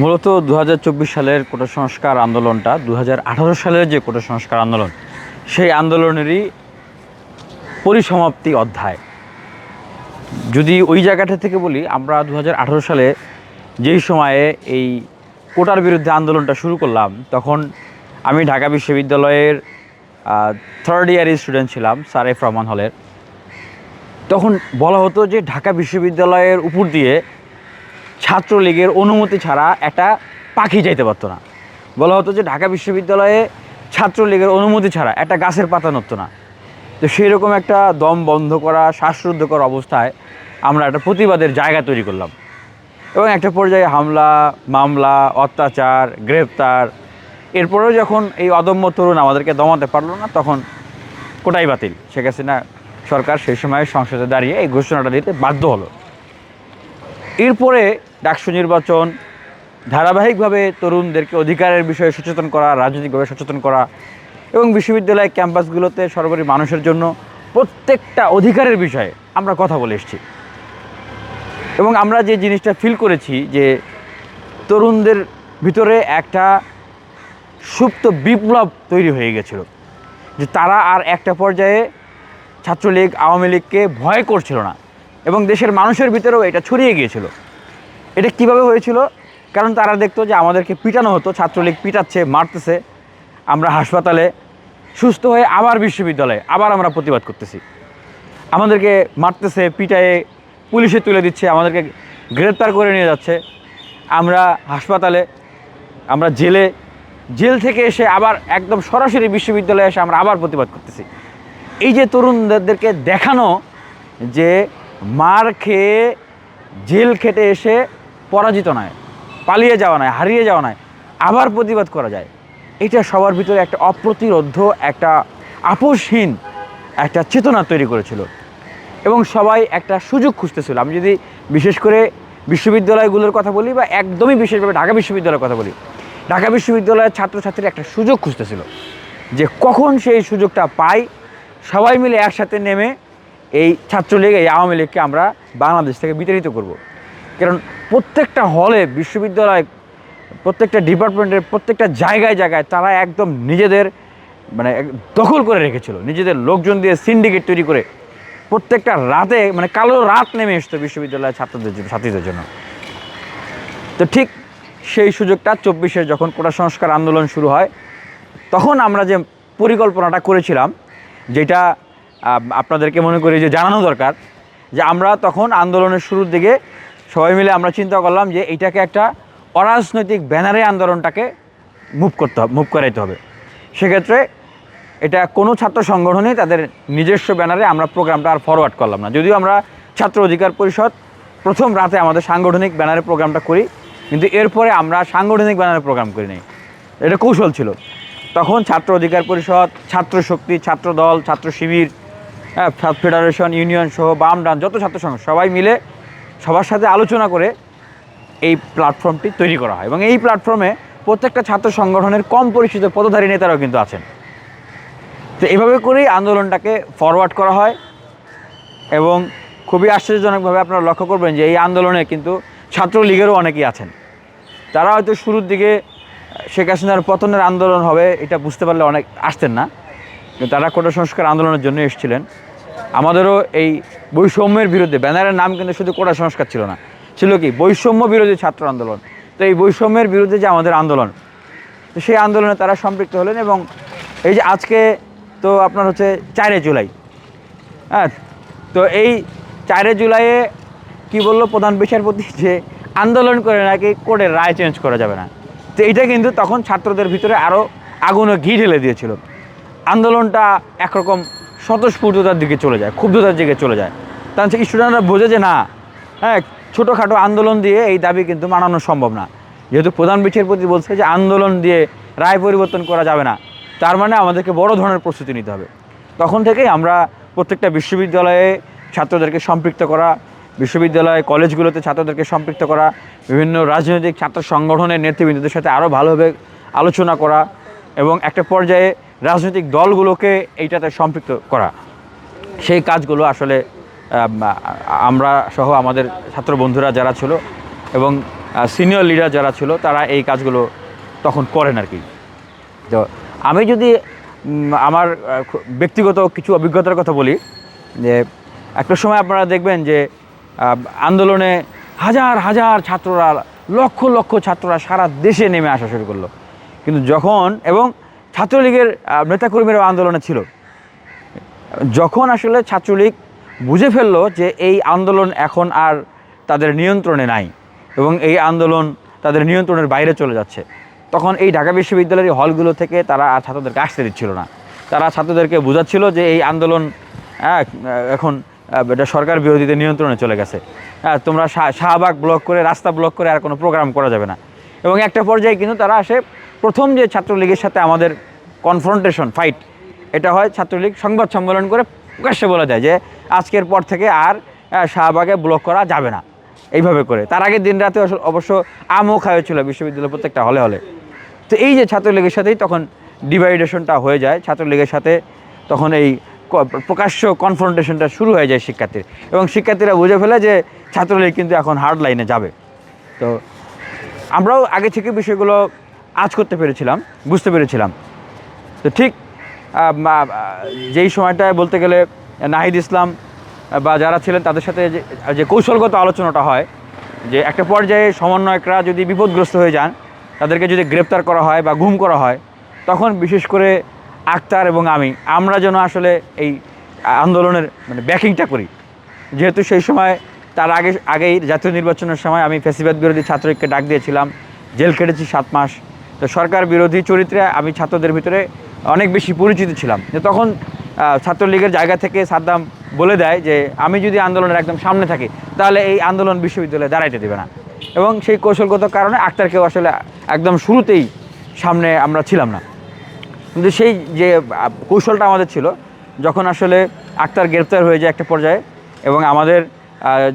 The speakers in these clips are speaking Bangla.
মূলত দু হাজার চব্বিশ সালের কোটা সংস্কার আন্দোলনটা দু হাজার আঠারো সালের যে কোটা সংস্কার আন্দোলন, সেই আন্দোলনেরই পরিসমাপ্তি অধ্যায়। যদি ওই জায়গাটা থেকে বলি, আমরা দু হাজার আঠারো সালে যেই সময়ে এই কোটার বিরুদ্ধে আন্দোলনটা শুরু করলাম, তখন আমি ঢাকা বিশ্ববিদ্যালয়ের থার্ড ইয়ারের স্টুডেন্ট ছিলাম, স্যার এফ রহমান হলের। তখন বলা হতো যে ঢাকা বিশ্ববিদ্যালয়ের উপর দিয়ে ছাত্রলীগের অনুমতি ছাড়া একটা পাখি যাইতে পারতো না। বলা হতো যে ঢাকা বিশ্ববিদ্যালয়ে ছাত্রলীগের অনুমতি ছাড়া একটা গাছের পাতা নড়তো না। তো সেই রকম একটা দম বন্ধ করা, শ্বাসরুদ্ধকর অবস্থায় আমরা একটা প্রতিবাদের জায়গা তৈরি করলাম। এবং একটা পর্যায়ে হামলা, মামলা, অত্যাচার, গ্রেপ্তার, এরপরেও যখন এই অদম্য তরুণ আমাদেরকে দমাতে পারল না, তখন কোটাই বাতিল। শেখ হাসিনা সরকার সেই সময় সংসদে দাঁড়িয়ে এই ঘোষণাটা দিতে বাধ্য হলো। এরপরে ডাকসু নির্বাচন, ধারাবাহিকভাবে তরুণদেরকে অধিকারের বিষয়ে সচেতন করা, রাজনৈতিকভাবে সচেতন করা এবং বিশ্ববিদ্যালয় ক্যাম্পাসগুলোতে সর্বোপরি মানুষের জন্য প্রত্যেকটা অধিকারের বিষয়ে আমরা কথা বলে এসেছি। এবং আমরা যে জিনিসটা ফিল করেছি যে তরুণদের ভিতরে একটা সুপ্ত বিপ্লব তৈরি হয়ে গেছিল, যে তারা আর একটা পর্যায়ে ছাত্রলীগ, আওয়ামী লীগকে ভয় করছিল না এবং দেশের মানুষের ভিতরেও এটা ছড়িয়ে গিয়েছিল। এটা কীভাবে হয়েছিল? কারণ তারা দেখতো যে আমাদেরকে পিটানো হতো, ছাত্রলীগ পিটাচ্ছে, মারতেছে। আমরা হাসপাতালে সুস্থ হয়ে আবার বিশ্ববিদ্যালয়ে আবার আমরা প্রতিবাদ করতেছি। আমাদেরকে মারতেছে, পিটায়ে, পুলিশে তুলে দিচ্ছে, আমাদেরকে গ্রেপ্তার করে নিয়ে যাচ্ছে। আমরা হাসপাতালে, আমরা জেলে, জেল থেকে এসে আবার একদম সরাসরি বিশ্ববিদ্যালয়ে এসে আমরা আবার প্রতিবাদ করতেছি। এই যে তরুণদেরকে দেখানো যে মার খেয়ে জেল খেটে এসে পরাজিত নয়, পালিয়ে যাওয়া নয়, হারিয়ে যাওয়া নয়, আবার প্রতিবাদ করা যায়। এটা সবার ভিতরে একটা অপ্রতিরোধ্য একটা আপোষহীন, একটা চেতনা তৈরি করেছিল। এবং সবাই একটা সুযোগ খুঁজতেছিল। আমি যদি বিশেষ করে বিশ্ববিদ্যালয়গুলোর কথা বলি বা একদমই বিশেষভাবে ঢাকা বিশ্ববিদ্যালয়ের কথা বলি, ঢাকা বিশ্ববিদ্যালয়ের ছাত্রছাত্রীরা একটা সুযোগ খুঁজতেছিল যে কখন সেই সুযোগটা পাই। সবাই মিলে একসাথে নেমে এই ছাত্রলীগ, এই আওয়ামী লীগকে আমরা বাংলাদেশ থেকে বিতাড়িত করব। কারণ প্রত্যেকটা হলে, বিশ্ববিদ্যালয়, প্রত্যেকটা ডিপার্টমেন্টের প্রত্যেকটা জায়গায় জায়গায় তারা একদম নিজেদের মানে দখল করে রেখেছিল। নিজেদের লোকজন দিয়ে সিন্ডিকেট তৈরি করে প্রত্যেকটা রাতে মানে কালো রাত নেমে এসতো বিশ্ববিদ্যালয়ের ছাত্রদের জন্য, ছাত্রীদের জন্য। তো ঠিক সেই সুযোগটা চব্বিশে যখন কোটা সংস্কার আন্দোলন শুরু হয়, তখন আমরা যে পরিকল্পনাটা করেছিলাম, যেটা আপনাদেরকে মনে করি যে জানানো দরকার, যে আমরা তখন আন্দোলনের শুরুর দিকে সবাই মিলে আমরা চিন্তা করলাম যে এইটাকে একটা অরাজনৈতিক ব্যানারে আন্দোলনটাকে মুভ করতে হবে মুভ করাইতে হবে। সেক্ষেত্রে এটা কোনো ছাত্র সংগঠনই তাদের নিজস্ব ব্যানারে আমরা প্রোগ্রামটা আর ফরওয়ার্ড করলাম না। যদিও আমরা ছাত্র অধিকার পরিষদ প্রথম রাতে আমাদের সাংগঠনিক ব্যানারে প্রোগ্রামটা করি, কিন্তু এরপরে আমরা সাংগঠনিক ব্যানারে প্রোগ্রাম করি নাই। এটা কৌশল ছিল। তখন ছাত্র অধিকার পরিষদ, ছাত্র শক্তি, ছাত্র দল, ছাত্র শিবির হ্যাঁ ফেডারেশন, ইউনিয়ন সহ বাম ডান, যত ছাত্র সংঘ সবাই মিলে সবার সাথে আলোচনা করে এই প্ল্যাটফর্মটি তৈরি করা হয়। এবং এই প্ল্যাটফর্মে প্রত্যেকটা ছাত্র সংগঠনের কম পরিচিত পদধারী নেতারাও কিন্তু আছেন। তো এভাবে করেই আন্দোলনটাকে ফরওয়ার্ড করা হয় এবং খুবই আশ্চর্যজনকভাবে আপনারা লক্ষ্য করবেন যে এই আন্দোলনে কিন্তু ছাত্রলীগেরও অনেকেই আছেন। তারা হয়তো শুরুর দিকে শেখ হাসিনার পতনের আন্দোলন হবে এটা বুঝতে পারলে অনেক, আসতেন না। তারা কোটা সংস্কার আন্দোলনের জন্য এসেছিলেন। আমাদেরও এই বৈষম্যের বিরুদ্ধে, ব্যানারের নাম কিন্তু শুধু কোটা সংস্কার ছিল না, ছিল কি? বৈষম্য বিরোধী ছাত্র আন্দোলন। তো এই বৈষম্যের বিরুদ্ধে যে আমাদের আন্দোলন, তো সেই আন্দোলনে তারা সম্পৃক্ত হলেন এবং এই যে আজকে তো আপনার হচ্ছে চারে জুলাই হ্যাঁ? তো এই চারে জুলাইয়ে কি বলল প্রধান বিচারপতি? যে আন্দোলন করে নাকি কোর্টের রায় চেঞ্জ করা যাবে না। তো এটা কিন্তু তখন ছাত্রদের ভিতরে আরও আগুনে ঘি ঢেলে দিয়েছিল। আন্দোলনটা একরকম স্বতঃস্ফূর্ততার দিকে চলে যায়, ক্ষুব্ধতার দিকে চলে যায়। তার স্টুডেন্টরা বোঝে যে না হ্যাঁ ছোটোখাটো আন্দোলন দিয়ে এই দাবি কিন্তু মানানো সম্ভব না। যেহেতু প্রধান বিচারপতি বলছে যে আন্দোলন দিয়ে রায় পরিবর্তন করা যাবে না, তার মানে আমাদেরকে বড় ধরনের প্রস্তুতি নিতে হবে। তখন থেকেই আমরা প্রত্যেকটা বিশ্ববিদ্যালয়ে ছাত্রদেরকে সম্পৃক্ত করা, বিশ্ববিদ্যালয় কলেজগুলোতে ছাত্রদেরকে সম্পৃক্ত করা, বিভিন্ন রাজনৈতিক ছাত্র সংগঠনের নেতৃবৃন্দদের সাথে আরও ভালোভাবে আলোচনা করা এবং একটা পর্যায়ে রাজনৈতিক দলগুলোকে এইটাতে সম্পৃক্ত করা। সেই কাজগুলো আসলে আমরা সহ আমাদের ছাত্র বন্ধুরা যারা ছিল এবং সিনিয়র লিডার যারা ছিল, তারা এই কাজগুলো তখন করেন আর কি। তো আমি যদি আমার ব্যক্তিগত কিছু অভিজ্ঞতার কথা বলি, যে একটা সময় আপনারা দেখবেন যে আন্দোলনে হাজার হাজার ছাত্ররা, লক্ষ লক্ষ ছাত্ররা সারা দেশে নেমে আসা শুরু করল। কিন্তু যখন, এবং ছাত্রলীগের নেতাকর্মীরাও আন্দোলনে ছিল। যখন আসলে ছাত্রলীগ বুঝে ফেলল যে এই আন্দোলন এখন আর তাদের নিয়ন্ত্রণে নাই এবং এই আন্দোলন তাদের নিয়ন্ত্রণের বাইরে চলে যাচ্ছে তখন এই ঢাকা বিশ্ববিদ্যালয়ের হলগুলো থেকে তারা আর ছাত্রদেরকে আসতে দিচ্ছিল না। তারা ছাত্রদেরকে বোঝাচ্ছিল যে এই আন্দোলন আহ, এখন এটা সরকার বিরোধীদের নিয়ন্ত্রণে চলে গেছে। হ্যাঁ তোমরা শাহ- শাহবাগ ব্লক করে রাস্তা ব্লক করে আর কোনো প্রোগ্রাম করা যাবে না। এবং একটা পর্যায়ে কিন্তু তারা আসে প্রথম যে ছাত্রলীগের সাথে আমাদের কনফ্রন্টেশন ফাইট এটা হয় ছাত্রলীগ সংবাদ সম্মেলন করে প্রকাশ্যে বলে দেয় যে, আজকের পর থেকে আর শাহবাগে ব্লক করা যাবে না। এইভাবে করে। তার আগের দিন রাতে অবশ্য- আমও খাওয়াচ্ছিল বিশ্ববিদ্যালয় প্রত্যেকটা হলে হলে। তো এই যে ছাত্রলীগের সাথেই তখন ডিভাইডেশনটা হয়ে যায়। ছাত্রলীগের সাথে তখন এই প্রকাশ্য কনফ্রন্টেশনটা শুরু হয়ে যায় শিক্ষার্থীর। এবং শিক্ষার্থীরা বুঝে ফেলে যে ছাত্রলীগ কিন্তু এখন হার্ড লাইনে যাবে। তো আমরাও আগে থেকে বিষয়গুলো আজ করতে পেরেছিলাম, বুঝতে পেরেছিলাম। তো ঠিক যেই সময়টায় বলতে গেলে নাহিদ ইসলাম বা যারা ছিলেন তাদের সাথে যে কৌশলগত আলোচনাটা হয়, যে একটা পর্যায়ে সমন্বয়করা যদি বিপদগ্রস্ত হয়ে যান, তাদেরকে যদি গ্রেপ্তার করা হয় বা গুম করা হয়, তখন বিশেষ করে আক্তার এবং আমি, আমরা যেন আসলে এই আন্দোলনের মানে ব্যাকিংটা করি। যেহেতু সেই সময়, তার আগে, আগেই জাতীয় নির্বাচনের সময় আমি ফেসিবাদ বিরোধী ছাত্রলীগকে ডাক দিয়েছিলাম, জেল কেটেছি সাত মাস তো সরকার বিরোধী চরিত্রে আমি ছাত্রদের ভিতরে অনেক বেশি পরিচিত ছিলাম। যে তখন ছাত্রলীগের জায়গা থেকে সাদ্দাম বলে দেয় যে, আমি যদি আন্দোলনের একদম সামনে থাকি, তাহলে এই আন্দোলন বিশ্ববিদ্যালয়ে দাঁড়াইতে দেবে না। এবং সেই কৌশলগত কারণে আক্তারকেও আসলে একদম শুরুতেই সামনে আমরা ছিলাম না। কিন্তু সেই যে কৌশলটা আমাদের ছিল, যখন আসলে আক্তার গ্রেপ্তার হয়ে যায় একটা পর্যায়ে এবং আমাদের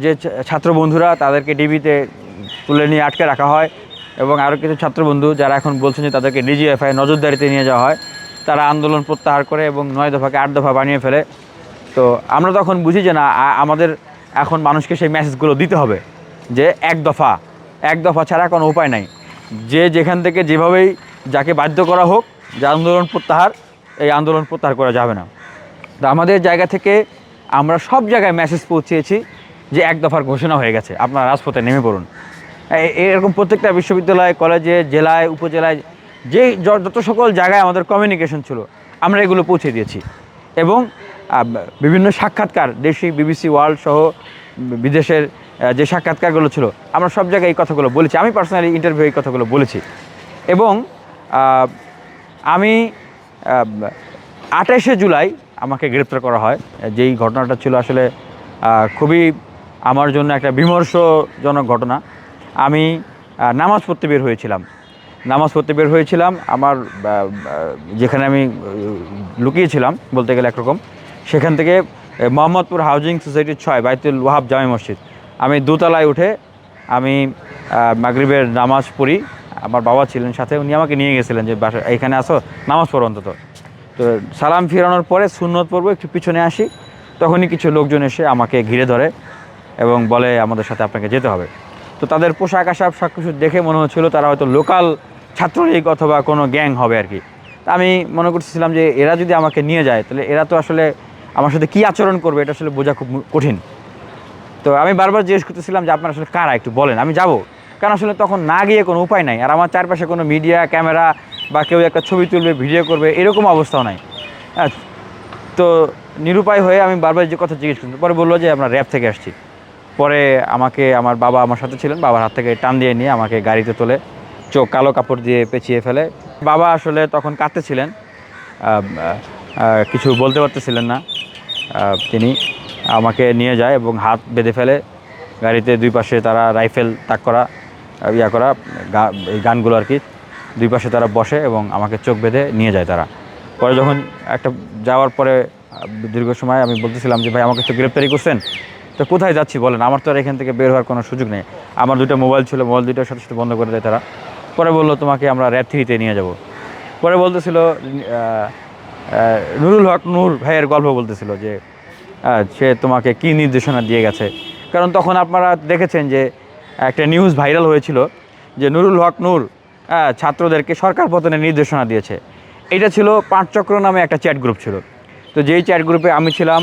যে ছাত্র বন্ধুরা তাদেরকে ডিবিতে তুলে নিয়ে আটকে রাখা হয় এবং আরও কিছু ছাত্র বন্ধু যারা এখন বলছেন যে তাদেরকে ডিজিএফআই নজরদারিতে নিয়ে যাওয়া হয়, তারা আন্দোলন প্রত্যাহার করে এবং নয় দফাকে আট দফা বানিয়ে ফেলে। তো আমরা তখন বুঝি যে না আমাদের এখন মানুষকে সেই মেসেজগুলো দিতে হবে যে এক দফা এক দফা ছাড়া কোনো উপায় নাই। যে যেখান থেকে যেভাবেই যাকে বাধ্য করা হোক, যে আন্দোলন প্রত্যাহার, এই আন্দোলন প্রত্যাহার করা যাবে না। তো আমাদের জায়গা থেকে আমরা সব জায়গায় মেসেজ পৌঁছিয়েছি যে এক দফার ঘোষণা হয়ে গেছে। আপনারা রাজপথে নেমে পড়ুন। এরকম প্রত্যেকটা বিশ্ববিদ্যালয়, কলেজে, জেলায়, উপজেলায়, যে যত সকল জায়গায় আমাদের কমিউনিকেশন ছিল, আমরা এগুলো পৌঁছে দিয়েছি। এবং বিভিন্ন সাক্ষাৎকার, দেশি বিবিসি ওয়ার্ল্ড সহ বিদেশের যে সাক্ষাৎকারগুলো ছিল, আমরা সব জায়গায় এই কথাগুলো বলেছি। আমি পার্সোনালি ইন্টারভিউ এই কথাগুলো বলেছি। এবং আমি আঠাশে জুলাই আমাকে গ্রেপ্তার করা হয়। যেই ঘটনাটা ছিল আসলে খুবই আমার জন্য একটা বিমর্ষজনক ঘটনা। আমি নামাজ পড়তে বের হয়েছিলাম। নামাজ পড়তে বের হয়েছিলাম, আমার যেখানে আমি লুকিয়েছিলাম, বলতে গেলে একরকম, সেখান থেকে মোহাম্মদপুর হাউজিং সোসাইটির ছয়, বাইতুল ওয়াহাব জামে মসজিদ। আমি দোতলায় উঠে, আমি মাগরিবের নামাজ পড়ি। আমার বাবা ছিলেন সাথে, উনি আমাকে নিয়ে গেছিলেন যে, বাসা, এখানে আসো, নামাজ পড়ো অন্তত। তো সালাম ফিরানোর পরে সুন্নত পড়ব, একটু পিছনে আসি। তখনই কিছু লোকজন এসে আমাকে ঘিরে ধরে এবং বলে, আমাদের সাথে আপনাকে যেতে হবে। তো তাদের পোশাক আশাক সব কিছু দেখে মনে হচ্ছিল তারা হয়তো লোকাল ছাত্রলীগ অথবা কোনো গ্যাং হবে আর কি। আমি মনে করতেছিলাম যে এরা যদি আমাকে নিয়ে যায়, তাহলে এরা তো আসলে আমার সাথে কী আচরণ করবে এটা আসলে বোঝা খুব কঠিন। তো আমি বারবার জিজ্ঞেস করতেছিলাম যে আপনারা আসলে কারা? একটু বলেন, আমি যাব। কারণ আসলে তখন না গিয়ে কোনো উপায় নাই। আর আমার চারপাশে কোনো মিডিয়া, ক্যামেরা বা কেউ একটা ছবি তুলবে, ভিডিও করবে, এরকম অবস্থাও নাই। হ্যাঁ তো নিরুপায় হয়ে আমি বারবার যে কথা জিজ্ঞেস করছি, পরে বলল যে আমরা র্যাব থেকে আসছি। পরে আমাকে আমার বাবা আমার সাথে ছিলেন, বাবার হাত থেকে টান দিয়ে নিয়ে আমাকে গাড়িতে তোলে চোখ কালো কাপড় দিয়ে পেঁচিয়ে ফেলে। বাবা আসলে তখন কাঁদতেছিলেন কিছু বলতে পারতেছিলেন না। তিনি আমাকে নিয়ে যায় এবং হাত বেঁধে ফেলে, গাড়িতে দুই পাশে তারা রাইফেল তাক করা ইয়া করা এই গানগুলো আর কি, দুই পাশে তারা বসে এবং আমাকে চোখ বেঁধে নিয়ে যায় তারা। পরে যখন একটা যাওয়ার পরে দীর্ঘ সময় আমি বলতেছিলাম যে, ভাই, আমাকে তো গ্রেপ্তারি করছেন? তো কোথায় যাচ্ছি বলেন? আমার তো আর এখান থেকে বের হওয়ার কোনো সুযোগ নেই। আমার দুটো মোবাইল ছিল, মোবাইল দুইটার সাথে সাথে বন্ধ করে দেয় তারা। পরে বলল, তোমাকে আমরা র্যাব থ্রিতে নিয়ে যাব। পরে বলতেছিল নুরুল হক নূর ভাইয়ের গল্প বলতেছিল যে সে তোমাকে কি নির্দেশনা দিয়ে গেছে? কারণ তখন আপনারা দেখেছেন যে, একটা নিউজ ভাইরাল হয়েছিল যে নুরুল হক নূর ছাত্রদেরকে সরকার পতনের নির্দেশনা দিয়েছে। এটা ছিল পাঁচচক্র নামে একটা চ্যাট গ্রুপ ছিল। তো যেই চ্যাট গ্রুপে আমি ছিলাম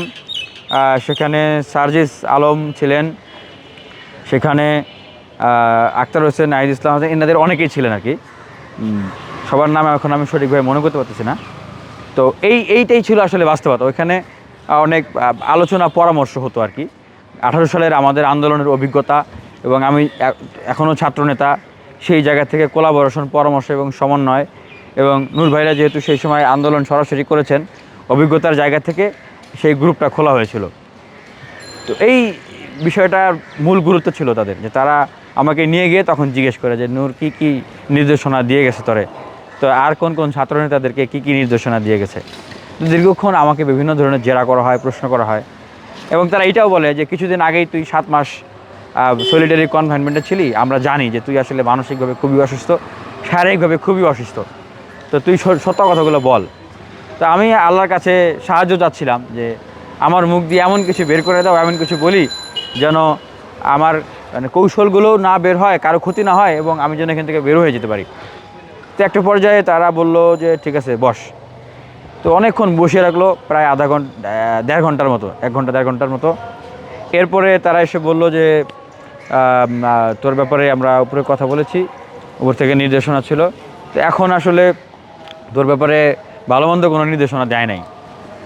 সেখানে সার্জিস আলম ছিলেন, সেখানে আক্তার হোসেন, নাহিদ ইসলাম হোসেন, এনাদের অনেকেই ছিলেন আর কি। সবার নাম এখন আমি সঠিকভাবে মনে করতে পারতেছি না। তো এই, এইটাই ছিল আসলে বাস্তবতা। ওইখানে অনেক আলোচনা, পরামর্শ হতো আর কি। আঠারো সালের আমাদের আন্দোলনের অভিজ্ঞতা এবং আমি এখনও ছাত্রনেতা, সেই জায়গা থেকে কোলাবোরেশন, পরামর্শ এবং সমন্বয় এবং নূর ভাইরা যেহেতু সেই সময় আন্দোলন সরাসরি করেছেন, অভিজ্ঞতার জায়গা থেকে সেই গ্রুপটা খোলা হয়েছিল। তো এই বিষয়টার মূল গুরুত্ব ছিল তাদের, যে তারা আমাকে নিয়ে গিয়ে তখন জিজ্ঞেস করে যে, নূর, কি কি নির্দেশনা দিয়ে গেছে তরে? তো আর কোন কোন ছাত্রনেতাদেরকে কি কি নির্দেশনা দিয়ে গেছে? তো দীর্ঘক্ষণ আমাকে বিভিন্ন ধরনের জেরা করা হয়, প্রশ্ন করা হয় এবং তারা এটাও বলে যে, কিছুদিন আগেই তুই সাত মাস সলিটারি কনভাইনমেন্টে ছিলি, আমরা জানি যে তুই আসলে মানসিকভাবে খুবই অসুস্থ, শারীরিকভাবে খুবই অসুস্থ। তো তুই সত্য কথাগুলো বল। তো আমি আল্লাহর কাছে সাহায্য চাচ্ছিলাম যে আমার মুখ দিয়ে এমন কিছু বের করে দাও, এমন কিছু বলি যেন আমার মানে কৌশলগুলো না বের হয়, কারও ক্ষতি না হয় এবং আমি যেন এখান থেকে বের হয়ে যেতে পারি। তো একটা পর্যায়ে তারা বলল যে, ঠিক আছে, বস। তো অনেকক্ষণ বসিয়ে রাখল, প্রায় আধা ঘণ্টা দেড় ঘণ্টার মতো, এক ঘণ্টা, দেড় ঘণ্টার মতো। এরপরে তারা এসে বলল যে তোর ব্যাপারে আমরা উপরে কথা বলেছি, উপর থেকে নির্দেশনা ছিল। তো এখন আসলে তোর ব্যাপারে ভালো মন্দ কোনো নির্দেশনা দেয় নাই।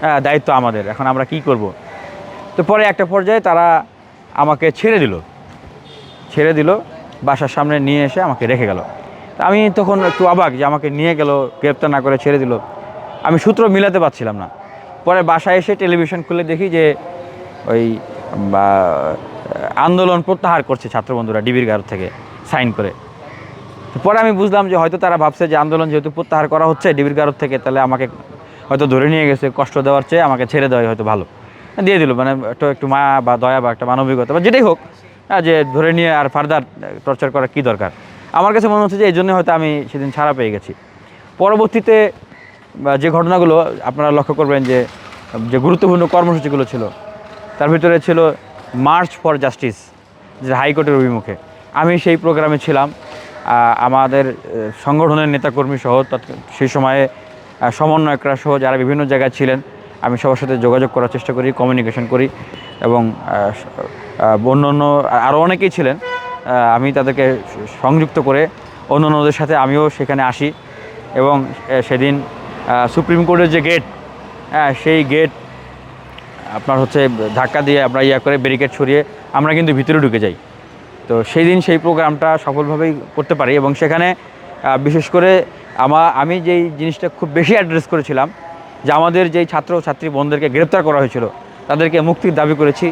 হ্যাঁ দায়িত্ব আমাদের। এখন আমরা কি করব? তো পরে একটা পর্যায়ে তারা আমাকে ছেড়ে দিল। ছেড়ে দিল, বাসার সামনে নিয়ে এসে আমাকে রেখে গেল। আমি তখন একটু অবাক যে আমাকে নিয়ে গেল, গ্রেপ্তার না করে ছেড়ে দিল। আমি সূত্র মিলাতে পারছিলাম না। পরে বাসায় এসে টেলিভিশন খুলে দেখি যে ওই আন্দোলন প্রত্যাহার করছে ছাত্রবন্ধুরা ডিবির গাড় থেকে সাইন করে। পরে আমি বুঝলাম যে হয়তো তারা ভাবছে যে আন্দোলন যেহেতু প্রত্যাহার করা হচ্ছে ডিবির গারদ থেকে, তাহলে আমাকে হয়তো ধরে নিয়ে গেছে, কষ্ট দেওয়ার চেয়ে আমাকে ছেড়ে দেওয়াই হয়তো ভালো। দিয়ে দিল মানে একটু একটু মায়া বা দয়া বা একটা মানবিকতা বা যেটাই হোক যে ধরে নিয়ে আর ফার্দার টর্চার করা কী দরকার? আমার কাছে মনে হচ্ছে যে এই জন্য হয়তো আমি সেদিন ছাড়া পেয়ে গেছি। পরবর্তীতে যে ঘটনাগুলো আপনারা লক্ষ্য করবেন যে যে গুরুত্বপূর্ণ কর্মসূচিগুলো ছিল, তার ভিতরে ছিল মার্চ ফর জাস্টিস যে হাইকোর্টের অভিমুখে। আমি সেই প্রোগ্রামে ছিলাম। আমাদের সংগঠনের নেতাকর্মী সহ সেই সময়ে সমন্বয়করা সহ যারা বিভিন্ন জায়গায় ছিলেন, আমি সবার সাথে যোগাযোগ করার চেষ্টা করি কমিউনিকেশন করি এবং অন্য অন্য আরও অনেকেই ছিলেন আমি তাদেরকে সংযুক্ত করে অন্য অন্যদের সাথে আমিও সেখানে আসি এবং সেদিন সুপ্রিম কোর্টের যে গেট হ্যাঁ সেই গেট আপনার হচ্ছে ধাক্কা দিয়ে আমরা ইয়া করে ব্যারিকেড ছড়িয়ে আমরা কিন্তু ভিতরে ঢুকে যাই। তো সেই দিন সেই প্রোগ্রামটা সফলভাবেই করতে পারি এবং সেখানে বিশেষ করে আমা, আমি যেই জিনিসটা খুব বেশি অ্যাড্রেস করেছিলাম যে আমাদের যেই ছাত্র ছাত্রী বোনদেরকে গ্রেপ্তার করা হয়েছিল, তাদেরকে মুক্তির দাবি করেছি।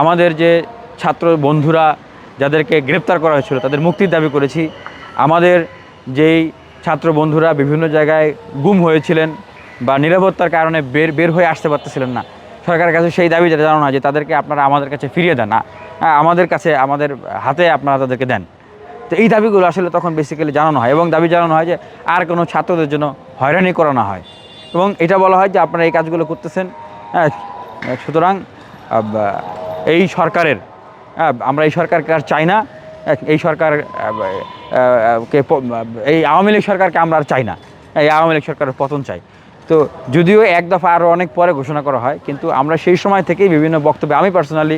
আমাদের যে ছাত্র বন্ধুরা যাদেরকে গ্রেপ্তার করা হয়েছিল তাদের মুক্তির দাবি করেছি। আমাদের যেই ছাত্র বন্ধুরা বিভিন্ন জায়গায় গুম হয়েছিলেন বা নিরাপত্তার কারণে বের বের হয়ে আসতে পারতেছিলেন না সরকারের কাছে সেই দাবি জানানো হয় যে তাদেরকে আপনারা আমাদের কাছে ফিরিয়ে দেন। না আমাদের কাছে, আমাদের হাতে আপনারা তাদেরকে দেন। তো এই দাবিগুলো আসলে তখন বেসিক্যালি জানানো হয় এবং দাবি জানানো হয় যে আর কোনো ছাত্রদের জন্য হয়রানি করানো হয়। এবং এটা বলা হয় যে আপনারা এই কাজগুলো করতেছেন হ্যাঁ সুতরাং এই সরকারের আমরা এই সরকারকে আর চাই না এই সরকার কে এই আওয়ামী লীগ সরকারকে আমরা আর চাই না। এই আওয়ামী লীগ সরকারের পতন চাই। তো যদিও এক দফা আরও অনেক পরে ঘোষণা করা হয়, কিন্তু আমরা সেই সময় থেকেই বিভিন্ন বক্তব্যে, আমি পার্সোনালি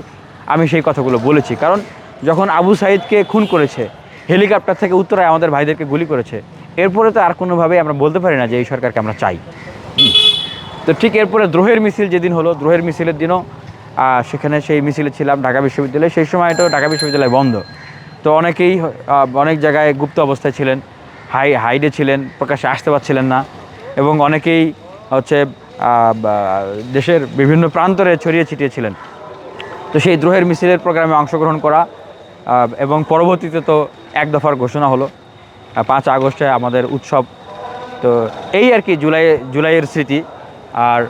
আমি সেই কথাগুলো বলেছি। কারণ যখন আবু সাইদকে খুন করেছে, হেলিকপ্টার থেকে উত্তরায় আমাদের ভাইদেরকে গুলি করেছে, এরপরে তো আর কোনোভাবেই আমরা বলতে পারি না যে এই সরকারকে আমরা চাই। তো ঠিক এরপরে দ্রোহের মিছিল যেদিন হলো, দ্রোহের মিছিলের দিনও সেখানে সেই মিছিলে ছিলাম ঢাকা বিশ্ববিদ্যালয়ে, সেই সময় তো ঢাকা বিশ্ববিদ্যালয় বন্ধ। তো অনেকেই অনেক জায়গায় গুপ্ত অবস্থায় ছিলেন, হাই, হাইডে ছিলেন, প্রকাশ্যে আসতে পারছিলেন না। এবং অনেকেই হচ্ছে দেশের বিভিন্ন প্রান্তরে ছড়িয়ে ছিটিয়েছিলেন তো সেই দ্রোহের মিছিলের প্রোগ্রামে অংশগ্রহণ করা এবং পরবর্তীতে তো এক দফার ঘোষণা হলো পাঁচ আগস্টে আমাদের উৎসব। তো এই আর কি জুলাই, জুলাইয়ের স্মৃতি। আর